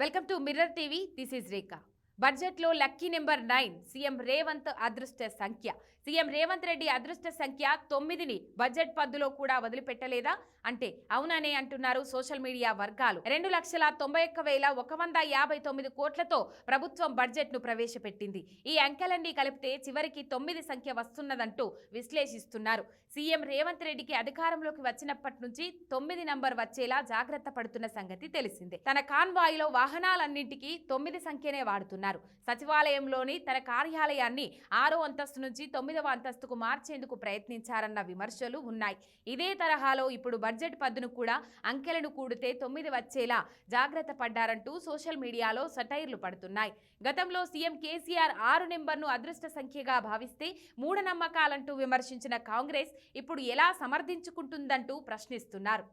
Welcome to mirror TV this is Rekha. బడ్జెట్లో lucky number nine CM Revanth అదృష్ట సంఖ్య. CM Revanth Reddy అదృష్ట సంఖ్య తొమ్మిదిని బడ్జెట్ పద్దులో కూడా వదిలిపెట్టలేదా? అంటే అవుననే అంటున్నారు సోషల్ మీడియా వర్గాలు. రెండు లక్షల తొంభై ఒక్క వేల ఒక వంద యాభై తొమ్మిది కోట్లతో ప్రభుత్వం బడ్జెట్ను ప్రవేశపెట్టింది. ఈ అంకెలన్నీ కలిపితే చివరికి తొమ్మిది సంఖ్య వస్తున్నదంటూ విశ్లేషిస్తున్నారు. సీఎం రేవంత్ రెడ్డికి అధికారంలోకి వచ్చినప్పటి నుంచి తొమ్మిది నంబర్ వచ్చేలా జాగ్రత్త పడుతున్న సంగతి తెలిసిందే. తన కాన్వాయ్లో వాహనాలన్నింటికీ తొమ్మిది సంఖ్యనే వాడుతున్నారు. సచివాలయంలోని తన కార్యాలయాన్ని ఆరో అంతస్తు నుంచి తొమ్మిదవ అంతస్తుకు మార్చేందుకు ప్రయత్నించారన్న విమర్శలు ఉన్నాయి. ఇదే తరహాలో ఇప్పుడు బడ్జెట్ పద్దును కూడా అంకెలను కూడితే తొమ్మిది వచ్చేలా జాగ్రత్త పడ్డారంటూ సోషల్ మీడియాలో సటైర్లు పడుతున్నాయి. గతంలో సీఎం కేసీఆర్ ఆరు నెంబర్ను అదృష్ట సంఖ్యగా భావిస్తే మూఢనమ్మకాలంటూ విమర్శించిన కాంగ్రెస్ ఇప్పుడు ఎలా సమర్థించుకుంటుందంటూ ప్రశ్నిస్తున్నారు.